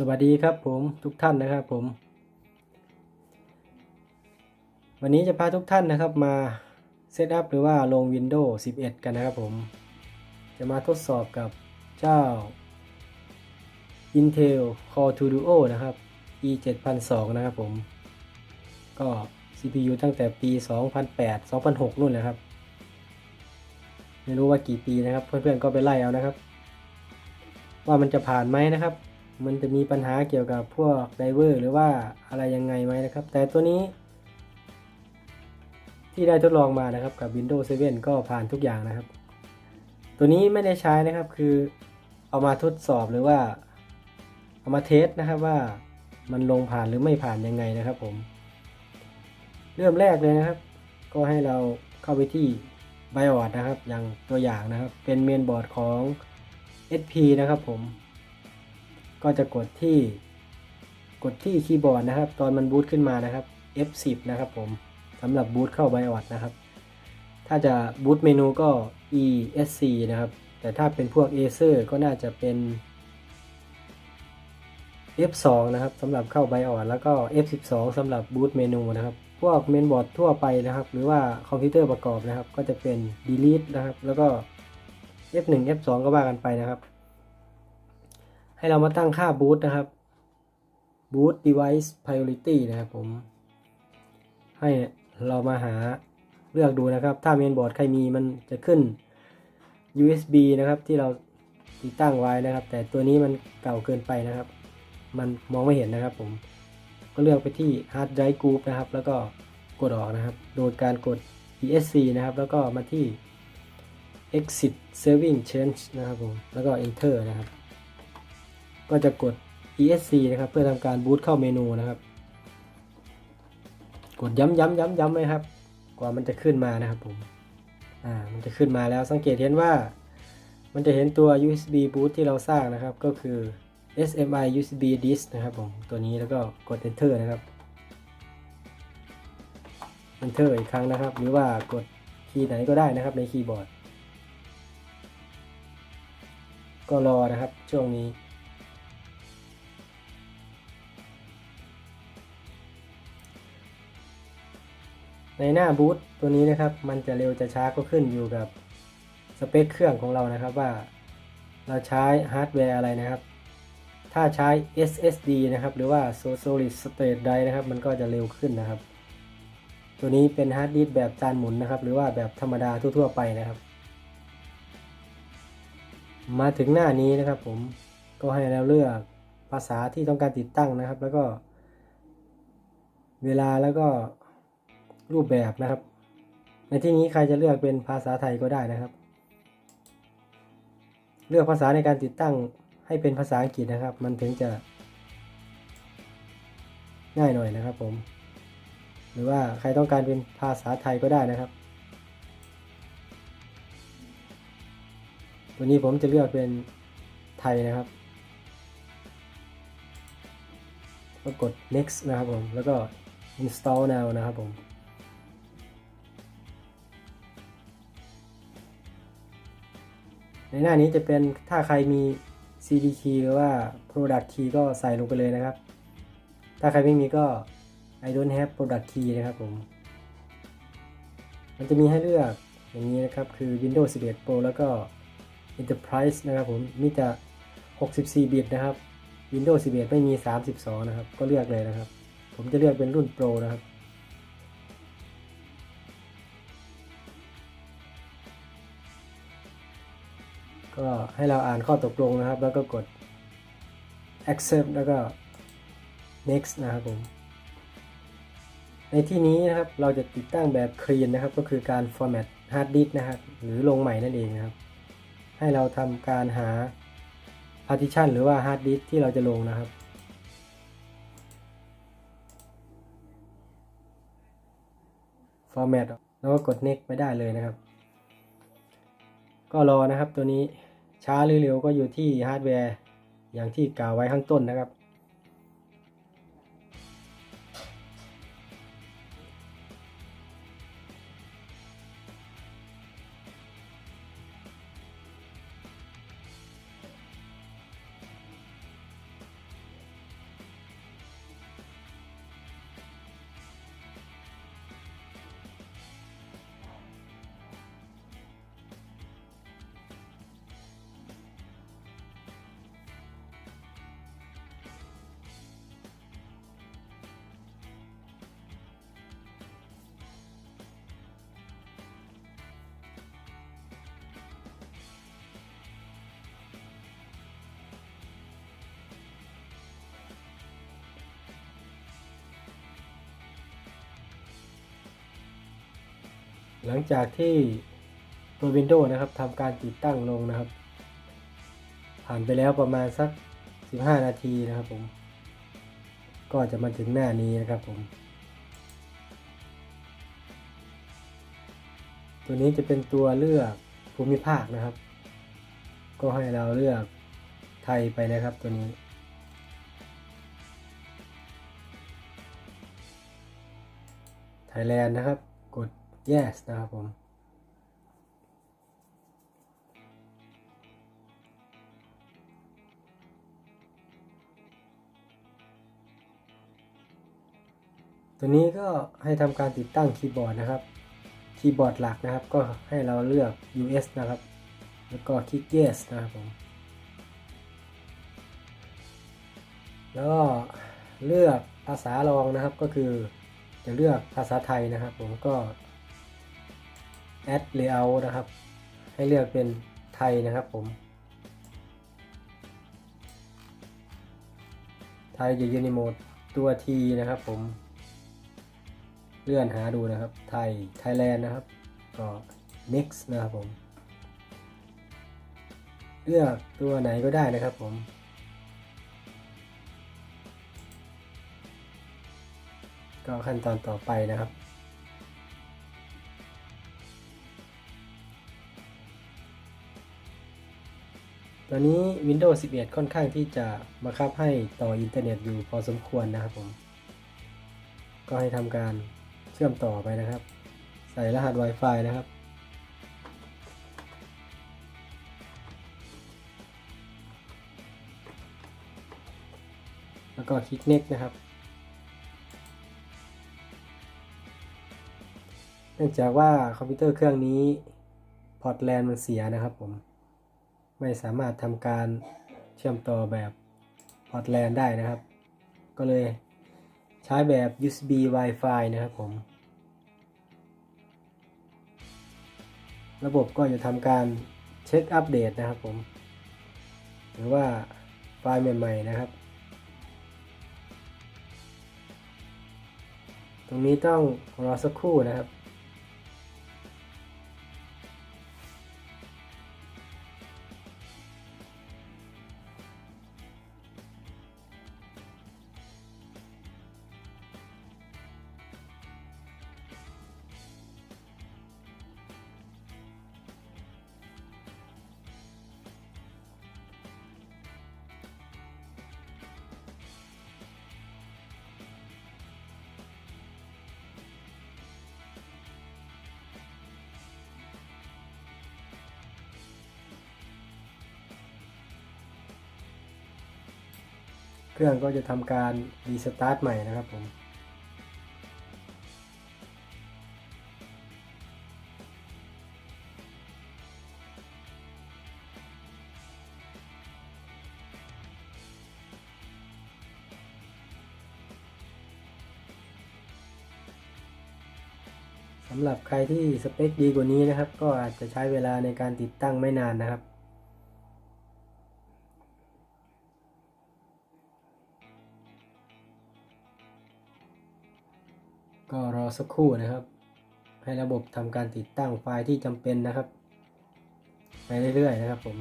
สวัสดีครับผมทุกท่านนะครับผม วันนี้จะพาทุกท่านนะครับมาเซตอัพหรือว่าลง Windows 11 กันนะครับผม จะมาทดสอบกับเจ้า Intel Core 2 Duo นะครับ e 7002นะครับผม ก็ CPU ตั้งแต่ปี 2008 2006 นู่นเลยครับ ไม่รู้ว่ากี่ปีนะครับ เพื่อนๆก็ไปไล่เอานะครับ ว่ามันจะผ่านไหมนะครับ มันจะมีปัญหาเกี่ยวกับพวกไดเวอร์หรือว่าอะไรยังไงไหมนะครับ แต่ตัวนี้ ที่ได้ทดลองมานะครับกับ Windows 7 ก็ผ่านทุกอย่างนะครับ ตัวนี้ไม่ได้ใช้นะครับคือเอามาทดสอบหรือว่า เอามาเทสนะครับว่ามันลงผ่านหรือไม่ผ่านยังไงนะครับผม เริ่มแรกเลยนะครับ ก็ให้เราเข้าไปที่ BIOS นะครับ อย่างตัวอย่างนะครับ เป็นเมนบอร์ดของ SP นะครับผม ก็จะกดที่กดที่คีย์บอร์ดนะครับ ตอนมันบูตขึ้นมานะครับ F10 นะครับผมสำหรับบูตเข้า BIOS นะครับ ถ้าจะบูตเมนูก็ ESC นะครับ แต่ถ้าเป็นพวก Acer ก็น่าจะเป็น F2 นะครับสำหรับเข้า BIOS แล้วก็ F12 สำหรับบูตเมนูนะครับ พวกเมนบอร์ดทั่วไปนะครับ หรือว่าคอมพิวเตอร์ประกอบนะครับ ก็จะเป็น delete นะครับ แล้วก็ F1 F2 ก็ว่ากันไปนะครับ ให้เรามาตั้งค่า boot นะครับ boot device priority นะครับผม ให้เรามาหาเลือกดูนะครับ ถ้าเมนบอร์ดใครมีมันจะขึ้น USB นะครับที่เราติดตั้งไว้นะครับ แต่ตัวนี้มันเก่าเกินไปนะครับ มันมองไม่เห็นนะครับผม ก็เลือกไปที่ hard drive group นะครับ แล้วก็กดออกนะครับ โดยการกด ESC นะครับ แล้วก็มาที่ exit saving change นะครับผม แล้วก็ enter นะครับ ก็จะกด ESC นะครับเพื่อทำการบูตเข้าเมนูนะครับ กดย้ำย้ำย้ำย้ำไหมครับ กว่ามันจะขึ้นมานะครับผมอ่ามันจะขึ้นมาแล้วสังเกตเห็นว่า มันจะเห็นตัว USB boot ที่เราสร้างนะครับ ก็คือ SMI USB disk นะครับผมตัวนี้แล้วก็กด enter นะครับ enter อีกครั้งนะครับ หรือว่ากดคีย์ไหนก็ได้นะครับในคีย์บอร์ด ก็รอนะครับช่วงนี้ ในหน้าบูตตัวนี้นะครับ มันจะเร็วจะช้าก็ขึ้นอยู่กับสเปคเครื่องของเรานะครับว่า เราใช้ฮาร์ดแวร์อะไรนะครับ ถ้าใช้ SSD นะครับ หรือว่า Solid State Drive นะครับ มันก็จะเร็วขึ้นนะครับ ตัวนี้เป็นฮาร์ดดิสก์แบบจานหมุนนะครับ หรือว่าแบบธรรมดาทั่ว ๆ ไปนะครับ มาถึงหน้านี้นะครับผมก็ให้เราเลือกภาษาที่ต้องการติดตั้งนะครับ แล้วก็ เวลาแล้วก็ รูปแบบนะครับ ในที่นี้ใครจะเลือกเป็นภาษาไทยก็ได้นะครับ เลือกภาษาในการติดตั้งให้เป็นภาษาอังกฤษนะครับ มันถึงจะ ง่ายหน่อยนะครับผม หรือว่าใครต้องการเป็นภาษาไทยก็ได้นะครับ ตัวนี้ผมจะเลือกเป็นไทยนะครับก็กด next นะครับผม แล้วก็ install now นะครับผม ในหน้านี้จะเป็นถ้าใครมี CD key หรือว่า product key ก็ใส่ลงไปเลยนะครับ ถ้าใครไม่มีก็ I don't have product key นะครับผม มันจะมีให้เลือกอย่างนี้นะครับ คือ Windows 11 Pro แล้วก็ Enterprise นะครับผมมีแต่64 บิตนะครับ Windows 11 ไม่มี 32 นะครับ ก็เลือกเลยนะครับ ผมจะเลือกเป็นรุ่น Pro นะครับ ก็ให้เราอ่านข้อตกลงนะครับ แล้วก็กด accept แล้วก็ next นะครับผม ในที่นี้นะครับเราจะติดตั้งแบบ clean นะครับ ก็คือการ format hard disk นะครับ หรือลงใหม่นั่นเองนะครับ ให้เราทำการหา partition หรือว่า hard disk ที่เราจะลงนะครับ format แล้วก็กด next ไปได้เลยนะครับ ก็รอนะครับตัวนี้ ช้าหรือเร็วก็อยู่ที่ฮาร์ดแวร์ อย่างที่กล่าวไว้ข้างต้นนะครับ หลังจากที่ตัว Windows นะครับทำการติดตั้งลงนะครับ ผ่านไปแล้วประมาณสัก 15 นาทีนะครับผม ก็จะมาถึงหน้านี้นะครับผม ตัวนี้จะเป็นตัวเลือกภูมิภาคนะครับ ก็ให้เราเลือกไทยไปนะครับตัวนี้ไทยแลนด์นะครับ yes นะครับผมตัวนี้ก็ให้ทำการติดตั้งคีย์บอร์ดนะครับ คีย์บอร์ดหลักนะครับ ก็ให้เราเลือก US นะครับ แล้วก็คลิก yes นะครับผม แล้วเลือกภาษารองนะครับก็คือจะเลือกภาษาไทยนะครับ ผมก็ add layout นะครับ ให้เลือกเป็นไทยนะครับผม ไทยอยู่ในโหมดตัว T นะครับผม เลื่อนหาดูนะครับ ไทย ไทยแลนด์นะครับ ก็ next นะครับผม เลือกตัวไหนก็ได้นะครับผมก็ขั้นตอนต่อไปนะครับ ตอนนี้ Windows 11 ค่อนข้างที่จะบังคับให้ต่ออินเทอร์เน็ตอยู่พอสมควรนะครับผม ก็ให้ทำการเชื่อมต่อไปนะครับ ใส่รหัส Wi-Fi นะครับ แล้วก็คลิก next นะครับเนื่องจากว่าคอมพิวเตอร์เครื่องนี้พอร์ตแลนมันเสียนะครับผม ไม่สามารถทำการเชื่อมต่อแบบพอร์ตแลนได้นะครับ ก็เลยใช้แบบ USB Wi-Fi นะครับผม ระบบก็จะทำการเช็คอัปเดตนะครับผม หรือว่าไฟล์ใหม่ ๆ นะครับ ตรงนี้ต้องรอสักครู่นะครับ เครื่องก็จะทำการรีสตาร์ทใหม่นะครับผมสำหรับใครที่สเปคดีกว่านี้นะครับ ก็อาจจะใช้เวลาในการติดตั้งไม่นานนะครับ สักครู่นะครับ ให้ระบบทำการติดตั้งไฟล์ที่จำเป็นนะครับ ไปเรื่อยๆนะครับผม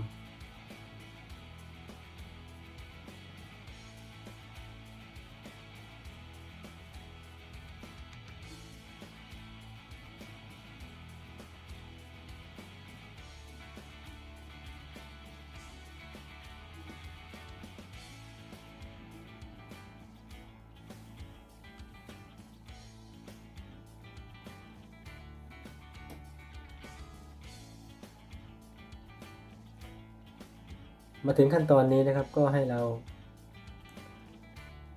มาถึงขั้นตอนนี้นะครับก็ให้เรา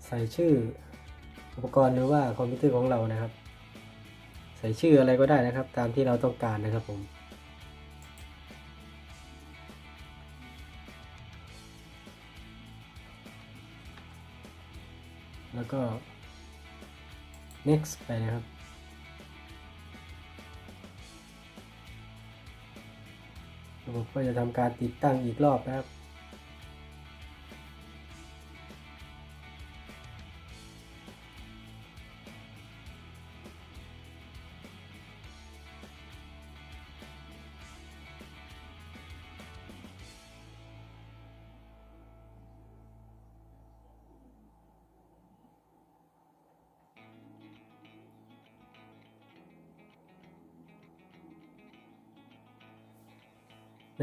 ใส่ชื่ออุปกรณ์หรือว่าคอมพิวเตอร์ของเรานะครับ ใส่ชื่ออะไรก็ได้นะครับ ตามที่เราต้องการนะครับผมแล้วก็ next ไปนะครับ ระบบก็จะทำการติดตั้งอีกรอบนะครับ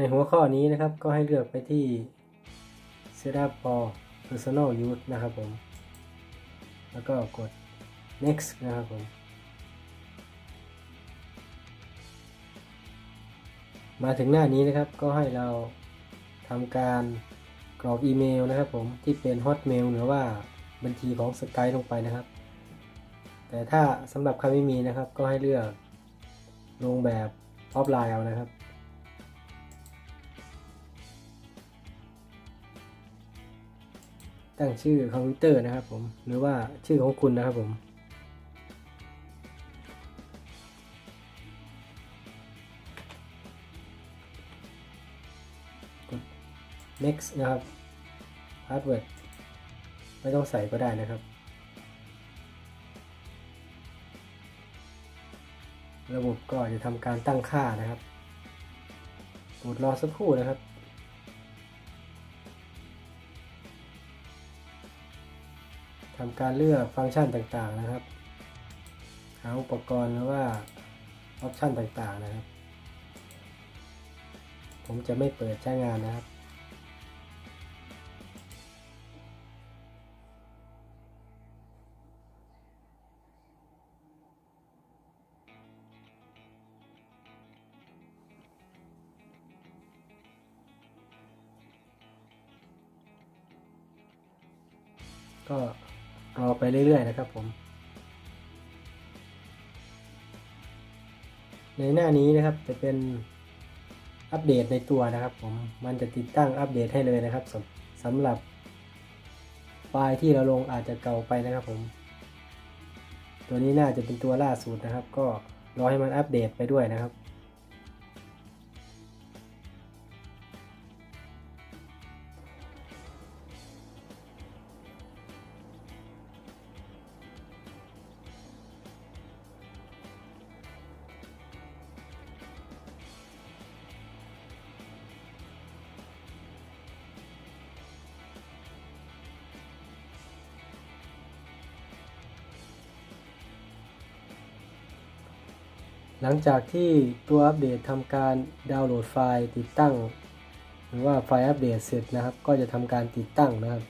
ในหัวข้อนี้นะครับก็ให้เลือกไปที่ Setup for Personal Use นะครับผม แล้วก็กด next นะครับผม มาถึงหน้านี้นะครับก็ให้เราทำการกรอกอีเมลนะครับผมที่เป็น Hotmail หรือว่าบัญชีของ Skype ลงไปนะครับ แต่ถ้าสำหรับใครไม่มีนะครับก็ให้เลือกลงแบบออฟไลน์เอานะครับ ตั้งชื่อคอมพิวเตอร์นะครับผมหรือว่าชื่อของคุณนะครับผม กด next นะครับ password ไม่ต้องใส่ก็ได้นะครับ ระบบก็จะทำการตั้งค่านะครับกดรอสักครู่นะครับ ทำการเลือกฟังก์ชันต่างๆนะครับ หาอุปกรณ์หรือว่าออปชันต่างๆนะครับ ผมจะไม่เปิดใช้งานนะครับ ไปเรื่อยๆนะครับผม ในหน้านี้นะครับจะเป็นอัปเดตในตัวนะครับผมมันจะติดตั้งอัปเดตให้เลยนะครับสำสำหรับ ไฟล์ที่เราลงอาจจะเก่าไปนะครับผม ตัวนี้น่าจะเป็นตัวล่าสุดนะครับ ก็รอให้มันอัปเดตไปด้วยนะครับ หลังจากที่ตัวอัปเดตทำการดาวน์โหลดไฟล์ติดตั้ง หรือว่าไฟล์อัปเดตเสร็จนะครับ ก็จะทำการติดตั้งนะครับ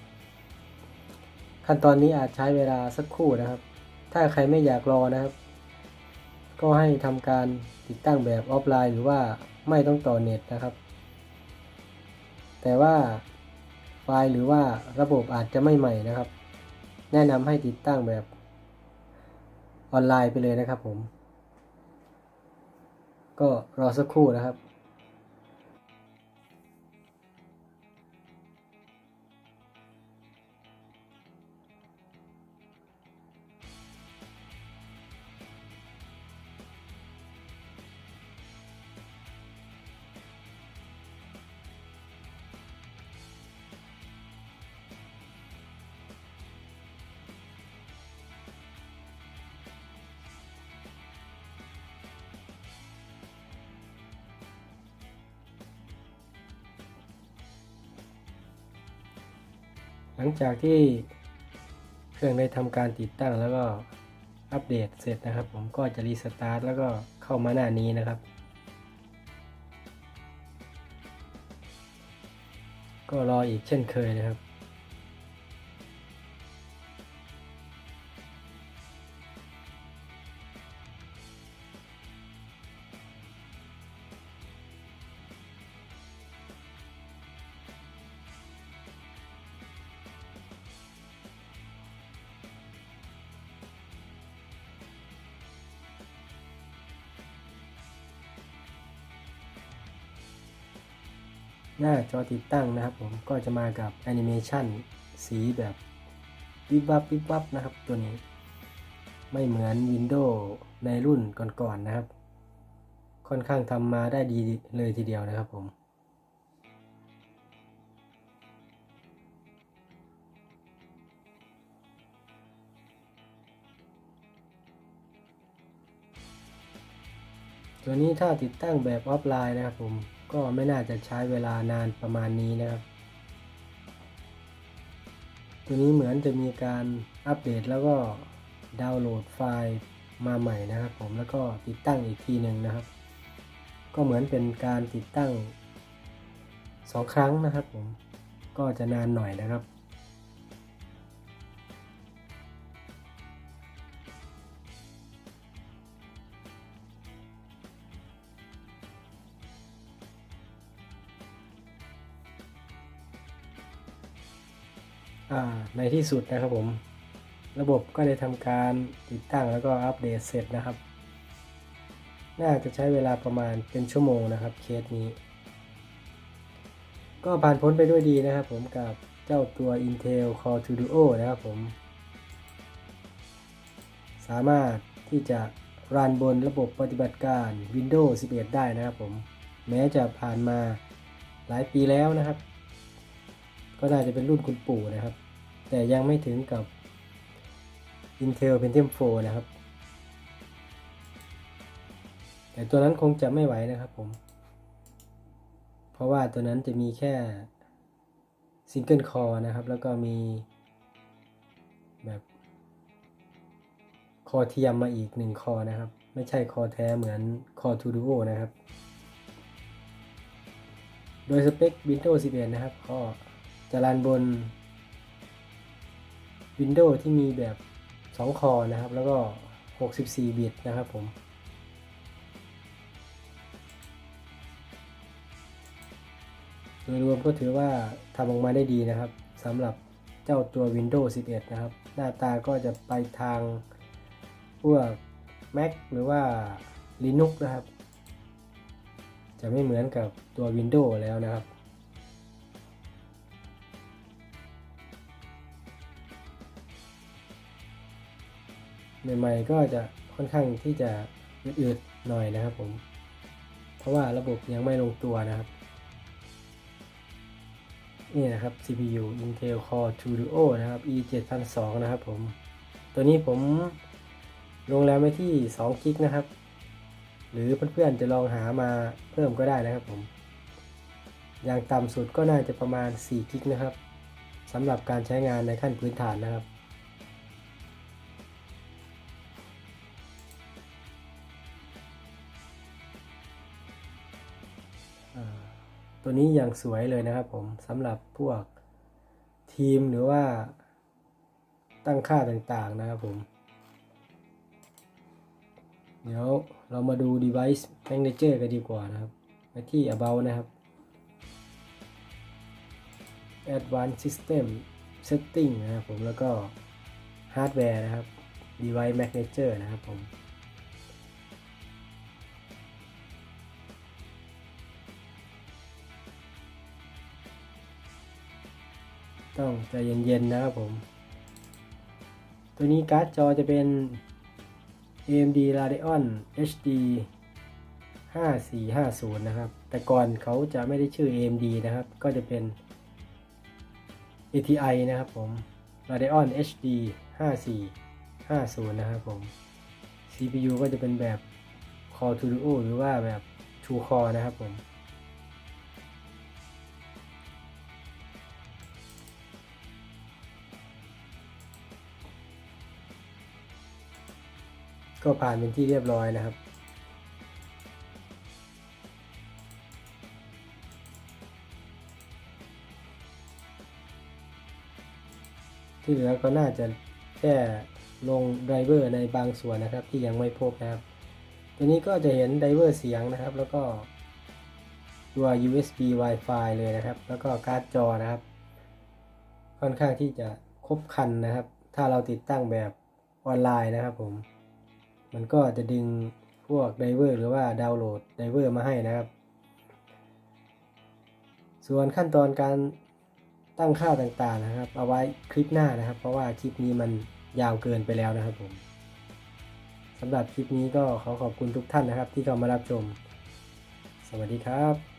ขั้นตอนนี้อาจใช้เวลาสักครู่นะครับ ถ้าใครไม่อยากรอนะครับ ก็ให้ทำการติดตั้งแบบออฟไลน์ หรือว่าไม่ต้องต่อเน็ตนะครับ แต่ว่าไฟล์หรือว่าระบบอาจจะไม่ใหม่นะครับ แนะนำให้ติดตั้งแบบออนไลน์ไปเลยนะครับผม ก็รอสักครู่นะครับ หลังจากที่เครื่องได้ทำการติดตั้งแล้วก็อัปเดตเสร็จนะครับ ผมก็จะรีสตาร์ทแล้วก็เข้ามาหน้านี้นะครับ ก็รออีกเช่นเคยนะครับ น้าจอติดตั้งนะครับผมก็จะมากับแอนิเมชันสีแบบวิบวับวิบวับนะครับตัวนี้ ไม่เหมือน Windows ในรุ่นก่อนๆนนะครับ ค่อนข้างทำมาได้ดีเลยทีเดียวนะครับผมตัวนี้ถ้าติดตั้งแบบออฟไลน์นะครับผม ก็ไม่น่าจะใช้เวลานานประมาณนี้นะครับ ตัวนี้เหมือนจะมีการอัปเดตแล้วก็ดาวน์โหลดไฟล์มาใหม่นะครับ ผมแล้วก็ติดตั้งอีกทีหนึ่งนะครับ ก็เหมือนเป็นการติดตั้งสองครั้งนะครับ ผมก็จะนานหน่อยนะครับ ในที่สุดนะครับผม ระบบก็ได้ทำการติดตั้งแล้วก็อัปเดตเสร็จนะครับ น่าจะใช้เวลาประมาณเป็นชั่วโมงนะครับเคสนี้ ก็ผ่านพ้นไปด้วยดีนะครับผมกับเจ้าตัว Intel Core 2 Duo นะครับผม สามารถที่จะรันบนระบบปฏิบัติการ Windows 11 ได้นะครับผม แม้จะผ่านมาหลายปีแล้วนะครับ ก็น่าจะเป็นรุ่นคุณปู่นะครับ แต่ยังไม่ถึงกับ Intel Pentium 4 นะครับ แต่ตัวนั้นคงจะไม่ไหวนะครับผม เพราะว่าตัวนั้นจะมีแค่ซิงเกิลคอร์นะครับ แล้วก็มีแบบคอเทียมมาอีกหนึ่งคอนะครับ ไม่ใช่คอแท้เหมือนคอ2 Duo นะครับ โดยสเปค Windows 11 นะครับก็ จะรันบน Windows ที่มีแบบ 2 คอนะครับ แล้วก็ 64 บิตนะครับผม โดยรวมก็ถือว่าทำออกมาได้ดีนะครับสำหรับเจ้าตัว Windows 11 นะครับ หน้าตาก็จะไปทางพวก Mac หรือว่า Linux นะครับ จะไม่เหมือนกับตัว Windows แล้วนะครับ ใหม่ๆก็จะค่อนข้างที่จะอืดๆหน่อยนะครับผม เพราะว่าระบบยังไม่ลงตัวนะครับ นี่นะครับ CPU Intel Core 2 Duo นะครับ E 7002นะครับผม ตัวนี้ผมลงแล้วไม่ที่2กิกนะครับ หรือเพื่อนๆจะลองหามาเพิ่มก็ได้นะครับผม อย่างต่ำสุดก็น่าจะประมาณ4กิกนะครับสำหรับการใช้งานในขั้นพื้นฐานนะครับ ตัวนี้อย่างสวยเลยนะครับผมสำหรับพวกทีมหรือว่าตั้งค่าต่างๆนะครับผม เดี๋ยวเรามาดู device manager กันดีกว่านะครับไปที่ about นะครับ advanced system setting นะครับผมแล้วก็ hardware นะครับ device manager นะครับผม ต้องใจเย็นๆนะครับผม ตัวนี้การ์ดจอจะเป็น AMD Radeon HD 5450 นะครับ แต่ก่อนเขาจะไม่ได้ชื่อ AMD นะครับ ก็จะเป็น ATI นะครับผม Radeon HD 5450 นะครับผม CPU ก็จะเป็นแบบ Core 2 Duo หรือว่าแบบ True Core นะครับผม ก็ผ่านเป็นที่เรียบร้อยนะครับ ที่เหลือก็น่าจะแค่ลงไดรเวอร์ในบางส่วนนะครับที่ยังไม่พบนะครับ ตัวนี้ก็จะเห็นไดรเวอร์เสียงนะครับ แล้วก็ตัว USB Wi-Fi เลยนะครับ แล้วก็การ์ดจอนะครับ ค่อนข้างที่จะครบครันนะครับ ถ้าเราติดตั้งแบบออนไลน์นะครับผม มันก็จะดึงพวกไดเวอร์หรือว่าดาวน์โหลดไดเวอร์มาให้นะครับ ส่วนขั้นตอนการตั้งค่าต่างๆนะครับ เอาไว้คลิปหน้านะครับ เพราะว่าคลิปนี้มันยาวเกินไปแล้วนะครับผมสำหรับคลิปนี้ก็ขอขอบคุณทุกท่านนะครับ ที่เข้ามารับชม สวัสดีครับ